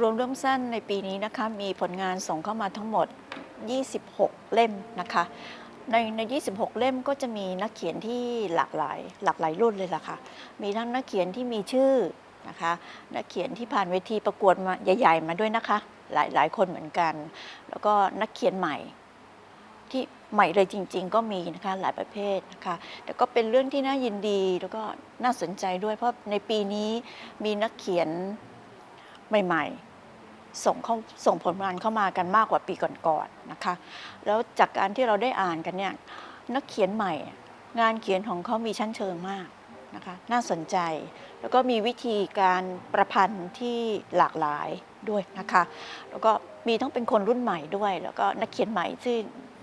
รวมเรื่องสั้นในปีนี้นะคะมีผลงานส่งเข้ามาทั้งหมด 26 เล่มนะคะ ในใน 26 เล่มก็จะมีนักเขียนที่หลากหลายหลากหลายรุ่นเลยล่ะค่ะ มีทั้งนักเขียนที่มีชื่อนะคะนักเขียนที่ผ่านเวทีประกวดมาใหญ่ ๆ มาด้วยนะคะ หลายหลายคนเหมือนกัน แล้วก็นักเขียนใหม่ที่ใหม่เลยจริง ๆ ก็มีนะคะหลายประเภทนะคะแต่ก็เป็นเรื่องที่น่ายินดีแล้วก็น่าสนใจด้วยเพราะในปีนี้มีนักเขียน ใหม่ๆ ส่งเข้าส่งผลงานเข้ามากันมากกว่าปีก่อนๆนะคะ แล้วจากการที่เราได้อ่านกันเนี่ยนักเขียนใหม่ งานเขียนของเขามีชั้นเชิงมากนะคะน่าสนใจแล้วก็มีวิธีการประพันธ์ที่หลากหลายด้วยนะคะ แล้วก็มีทั้งเป็นคนรุ่นใหม่ด้วย แล้วก็นักเขียนใหม่ที่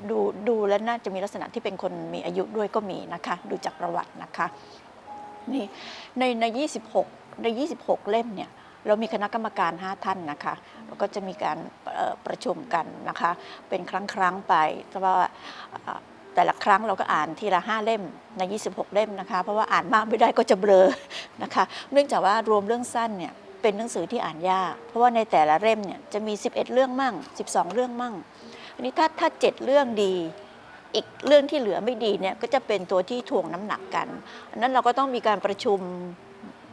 ดูดูและน่าจะมีลักษณะที่เป็นคนมีอายุด้วยก็มีนะคะดูจากประวัตินะคะนี่ในใน 26 ใน 26 เล่มเนี่ย เรามีคณะกรรมการ 5 ท่านนะคะแล้วก็จะมีการประชุมกันนะคะ เป็นครั้งครั้งไปเพราะว่าแต่ละครั้งเราก็อ่านทีละ 5 เล่มใน 26 เล่มนะคะ เพราะว่าอ่านมากไม่ได้ก็จะเบลอนะคะ เนื่องจากว่ารวมเรื่องสั้นเนี่ยเป็นหนังสือที่อ่านยาก เพราะว่าในแต่ละเล่มเนี่ยจะมี 11 เรื่องมั่ง 12 เรื่องมั่ง อันนี้ถ้าถ้า7เรื่องดี อีกเรื่องที่เหลือไม่ดีเนี่ยก็จะเป็นตัวที่ถ่วงน้ำหนักกันอันนั้นเราก็ต้องมีการประชุม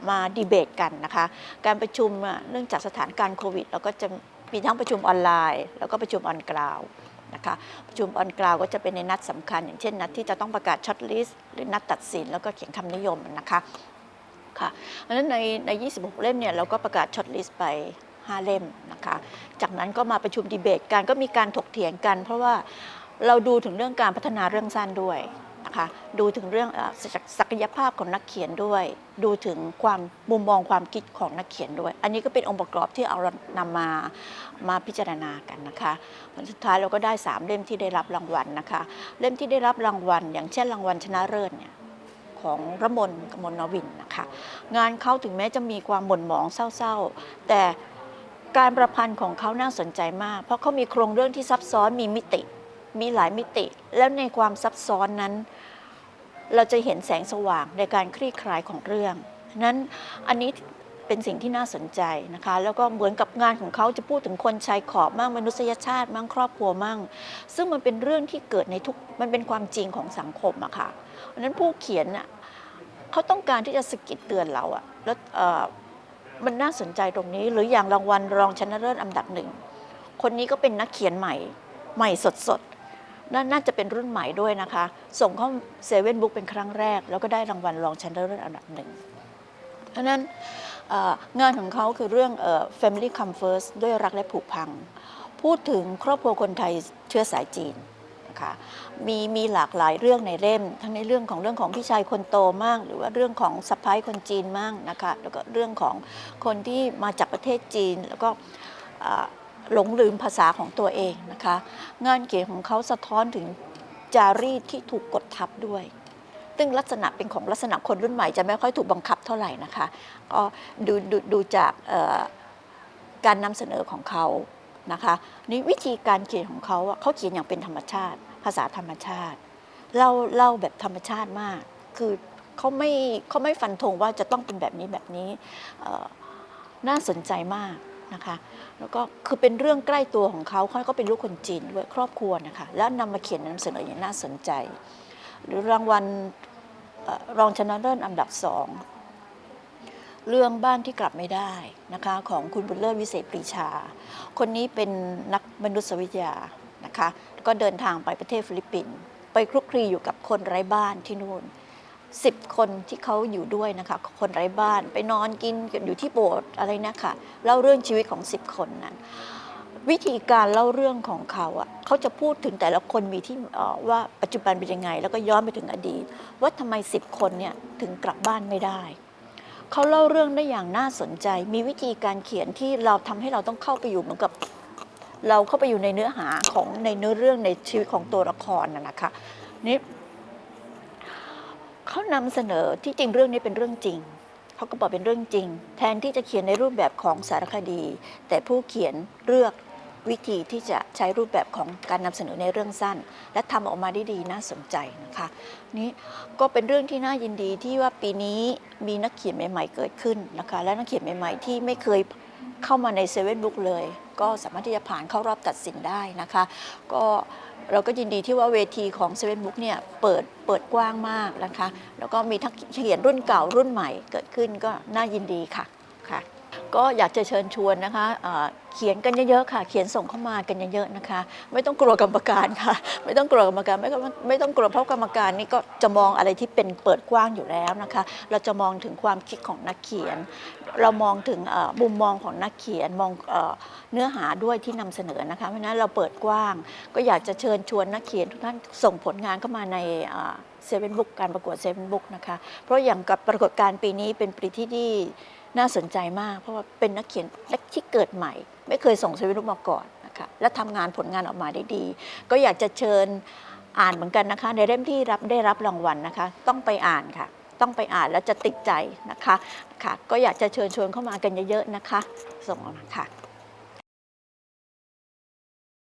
มาดีเบตกันนะคะ การประชุมเนื่องจากสถานการณ์โควิดเราก็จะมีทั้งประชุมออนไลน์ แล้วก็ประชุมออนกราวนะคะประชุมออนกราวก็จะเป็นในนัดสำคัญ อย่างเช่นนัดที่จะต้องประกาศช็อตลิสต์หรือนัดตัดสินแล้วก็เขียนคำนิยมนะคะค่ะเพราะฉะนั้นในใน 26 เล่มเนี่ยเราก็ประกาศช็อตลิสต์ไป 5 เล่มนะคะ จากนั้นก็มาประชุมดีเบตกันก็มีการถกเถียงกัน เพราะว่าเราดูถึงเรื่องการพัฒนาเรื่องสั้นด้วย นะคะดูถึงเรื่องศักยภาพของนักเขียนด้วย ดูถึงความมุมมองความคิดของนักเขียนด้วย อันนี้ก็เป็นองค์ประกอบที่เอานำมามาพิจารณากันนะคะผลสุดท้ายเราก็ได้ 3 เล่มที่ได้รับรางวัลนะคะ เล่มที่ได้รับรางวัล อย่างเช่นรางวัลชนะเลิศเนี่ยของระมนกมลนวินนะคะงานเขาถึงแม้จะมีความหม่นหมองเศร้าๆ แต่การประพันธ์ของเขาน่าสนใจมาก เพราะเขามีโครงเรื่องที่ซับซ้อนมีมิติ มีหลายมิติ แล้วในความซับซ้อนนั้น เราจะเห็นแสงสว่างในการคลี่คลายของเรื่องนั้นอันนี้เป็นสิ่งที่น่าสนใจนะคะ แล้วก็เหมือนกับงานของเขาจะพูดถึงคนชายขอบมั่งมนุษยชาติมั่งครอบครัวมั่ง ซึ่งมันเป็นเรื่องที่เกิดในทุกมันเป็นความจริงของสังคมอะค่ะเพราะนั้นผู้เขียนน่ะเขาต้องการที่จะสกิดเตือนเราอะแล้วมันน่าสนใจตรงนี้ หรืออย่างรางวัลรองชนะเลิศอันดับหนึ่ง คนนี้ก็เป็นนักเขียนใหม่ ใหม่สด นน่าจะเป็นรุ่นใหม่ด้วยนะคะ ส่งเข้าเซเว่นบุ๊กเป็นครั้งแรก แล้วก็ได้รางวัลรองชนะเลิศอันดับหนึ่งเพราะนั้นงานของเขาคือเรื่อง Family Come First ด้วยรักและผูกพัง พูดถึงครอบครัวคนไทยเชื้อสายจีนนะคะมีมีหลากหลายเรื่องในเล่ม ทั้งในเรื่องของเรื่องของพี่ชายคนโตมั่งหรือว่าเรื่องของสะพ้ายคนจีนมั่งนะคะแล้วก็เรื่องของคนที่มาจากประเทศจีนแล้วก็ หลงลืมภาษาของตัวเองนะคะ งานเขียนของเขาสะท้อนถึงจารีตที่ถูกกดทับด้วย ซึ่งลักษณะเป็นของลักษณะคนรุ่นใหม่จะไม่ค่อยถูกบังคับเท่าไหร่นะคะก็ดูดูดูจากการนำเสนอของเขานะคะนี่วิธีการเขียนของเขาเขาเขียนอย่างเป็นธรรมชาติ ภาษาธรรมชาติเล่าเล่าแบบธรรมชาติมาก คือเขาไม่เขาไม่ฟันธงว่าจะต้องเป็นแบบนี้แบบนี้น่าสนใจมาก นะคะ แล้วก็คือเป็นเรื่องใกล้ตัวของเขาเขาก็เป็นลูกคนจีนด้วยครอบครัวนะคะ แล้วนำมาเขียนนำเสนออย่างน่าสนใจ หรือรางวัลเอ่อรองชนะเลิศอันดับสองเรื่องบ้านที่กลับไม่ได้นะคะของคุณบุญเลิศวิเศษปรีชา คนนี้เป็นนักมนุษยวิทยานะคะก็เดินทางไปประเทศฟิลิปปินส์ไปคลุกคลีอยู่กับคนไร้บ้านที่นู่น สิบคนที่เขาอยู่ด้วยนะคะ คนไร้บ้านไปนอนกินอยู่ที่โบสถ์อะไรนะคะเล่าเรื่องชีวิตของสิบคนนั้นวิธีการเล่าเรื่องของเขาอะเขาจะพูดถึงแต่ละคนมีที่ว่าปัจจุบันเป็นยังไง แล้วก็ย้อนไปถึงอดีต ว่าทำไมสิบคนเนี่ยถึงกลับบ้านไม่ได้ เขาเล่าเรื่องได้อย่างน่าสนใจ มีวิธีการเขียนที่เราทำให้เราต้องเข้าไปอยู่เหมือนกับ เราเข้าไปอยู่ในเนื้อหาของในเนื้อเรื่องในชีวิตของตัวละครน่ะนะคะนี่ เขานำเสนอที่จริงเรื่องนี้เป็นเรื่องจริงเขาก็บอกเป็นเรื่องจริง แทนที่จะเขียนในรูปแบบของสารคดี แต่ผู้เขียนเลือกวิธีที่จะใช้รูปแบบของการนำเสนอในเรื่องสั้น และทำออกมาได้ดีน่าสนใจนะคะนี่ก็เป็นเรื่องที่น่ายินดีที่ว่าปีนี้มีนักเขียนใหม่ ๆ เกิดขึ้นนะคะ และนักเขียนใหม่ ๆ ที่ไม่เคยเข้ามาในเซเว่นบุ๊กเลย ก็สามารถที่จะผ่านเข้ารอบตัดสินได้นะคะ ก็เราก็ยินดีที่ว่าเวทีของเซเว่นบุ๊กเนี่ยเปิดเปิดกว้างมากนะคะ แล้วก็มีทั้งเขียนรุ่นเก่ารุ่นใหม่เกิดขึ้นก็น่ายินดีค่ะค่ะ ก็อยากจะเชิญชวนนะคะเอ่อเขียนกันเยอะๆค่ะ เขียนส่งเข้ามากันเยอะๆนะคะ ไม่ต้องกลัวกรรมการค่ะ ไม่ต้องกลัวกรรมการไม่ต้องไม่ต้องกลัวเพราะกรรมการนี่ก็จะมองอะไรที่เป็นเปิดกว้างอยู่แล้วนะคะ เราจะมองถึงความคิดของนักเขียน เรามองถึงมุมมองของนักเขียนมองเอ่อเนื้อหาด้วยที่นำเสนอนะคะเพราะฉะนั้นเราเปิดกว้าง ก็อยากจะเชิญชวนนักเขียนทุกท่านส่งผลงานเข้ามาในเซเว่นบุ๊กการประกวดเซเว่นบุ๊กนะคะ เพราะอย่างกับปรากฏการณ์ปีนี้เป็นปีที่ที่ น่าสนใจมาก เพราะว่าเป็นนักเขียนเล็กที่เกิดใหม่ ไม่เคยส่งเซเว่นบุ๊กมาก่อนนะคะและทำงานผลงานออกมาได้ดี ก็อยากจะเชิญอ่านเหมือนกันนะคะ ในเล่มที่รับได้รับรางวัลนะคะ ต้องไปอ่านค่ะ ต้องไปอ่านแล้วจะติดใจนะคะค่ะ ก็อยากจะเชิญชวนเข้ามากันเยอะๆนะคะ ส่งมาค่ะ